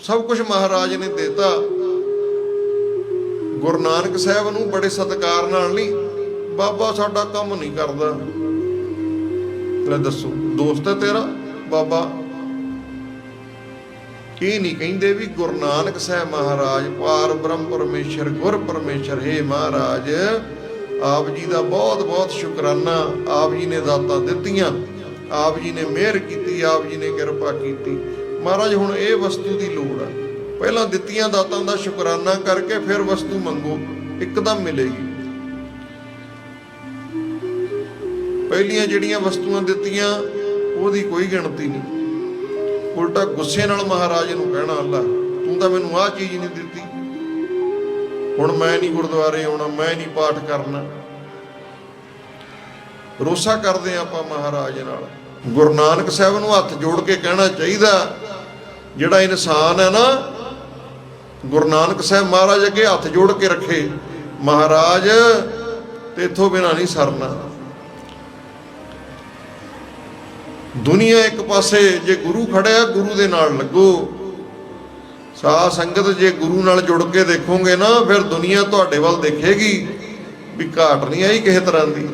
ਸਭ ਕੁਝ ਮਹਾਰਾਜ ਨੇ ਦਿੱਤਾ। ਗੁਰੂ ਨਾਨਕ ਸਾਹਿਬ ਨੂੰ ਬੜੇ ਸਤਿਕਾਰ ਨਾਲ ਨਹੀਂ, ਬਾਬਾ ਸਾਡਾ ਕੰਮ ਨਹੀਂ ਕਰਦਾ। ਲੈ ਦੱਸੋ, ਦੋਸਤ ਹੈ ਤੇਰਾ, ਬਾਬਾ? ਇਹ ਨਹੀਂ ਕਹਿੰਦੇ ਵੀ ਗੁਰੂ ਨਾਨਕ ਸਾਹਿਬ ਮਹਾਰਾਜ ਪਾਰ ਬ੍ਰਹਮ ਪਰਮੇਸ਼ਰ, ਗੁਰ ਪਰਮੇਸ਼ਰ, ਹੈ ਮਹਾਰਾਜ, ਆਪ ਜੀ ਦਾ ਬਹੁਤ ਬਹੁਤ ਸ਼ੁਕਰਾਨਾ। ਆਪ ਜੀ ਨੇ ਦਾਤਾਂ ਦਿੱਤੀਆਂ, ਆਪ ਜੀ ਨੇ ਮਿਹਰ ਕੀਤੀ, ਆਪ ਜੀ ਨੇ ਕਿਰਪਾ ਕੀਤੀ। ਮਹਾਰਾਜ, ਹੁਣ ਇਹ ਵਸਤੂ ਦੀ ਲੋੜ ਹੈ ਪਹਿਲਾਂ ਦਿੱਤੀਆਂ ਦਾਤਾਂ ਦਾ ਸ਼ੁਕਰਾਨਾ ਕਰਕੇ ਫਿਰ ਵਸਤੂ ਮੰਗੋ, ਇੱਕਦਮ ਮਿਲੇਗੀ। ਪਹਿਲੀਆਂ ਜਿਹੜੀਆਂ ਵਸਤੂਆਂ ਦਿੱਤੀਆਂ, ਉਹਦੀ ਕੋਈ ਗਿਣਤੀ ਨਹੀਂ। ਉਲਟਾ ਗੁੱਸੇ ਨਾਲ ਮਹਾਰਾਜ ਨੂੰ ਕਹਿਣਾ, ਅੱਲਾ, ਤੂੰ ਤਾਂ ਮੈਨੂੰ ਆਹ ਚੀਜ਼ ਨਹੀਂ ਦਿੱਤੀ। ਹੁਣ ਮੈਂ ਨਹੀਂ ਗੁਰਦੁਆਰੇ ਆਉਣਾ, ਮੈਂ ਨਹੀਂ ਪਾਠ ਕਰਨਾ। ਰੋਸਾ ਕਰਦੇ ਹਾਂ ਆਪਾਂ ਮਹਾਰਾਜ ਨਾਲ। ਗੁਰੂ ਨਾਨਕ ਸਾਹਿਬ ਨੂੰ ਹੱਥ ਜੋੜ ਕੇ ਕਹਿਣਾ ਚਾਹੀਦਾ ਜਿਹੜਾ ਇਨਸਾਨ ਹੈ ਨਾ, ਗੁਰੂ ਨਾਨਕ ਸਾਹਿਬ ਮਹਾਰਾਜ ਅੱਗੇ ਹੱਥ ਜੋੜ ਕੇ ਰੱਖੇ, ਮਹਾਰਾਜ ਤੇਥੋਂ ਬਿਨਾ ਨਹੀਂ ਸਰਨਾ। ਦੁਨੀਆ ਇੱਕ ਪਾਸੇ ਜੇ ਗੁਰੂ ਖੜਿਆ ਗੁਰੂ ਦੇ ਨਾਲ ਲੱਗੋ। ਸਾਧ ਸੰਗਤ ਜੇ ਗੁਰੂ ਨਾਲ ਜੁੜ ਕੇ ਦੇਖੋਗੇ ਨਾ, ਫਿਰ ਦੁਨੀਆ ਤੁਹਾਡੇ ਵੱਲ ਦੇਖੇਗੀ ਵੀ ਘਾਟ ਨਹੀਂ ਆਈ ਕਿਸੇ ਤਰ੍ਹਾਂ ਦੀ।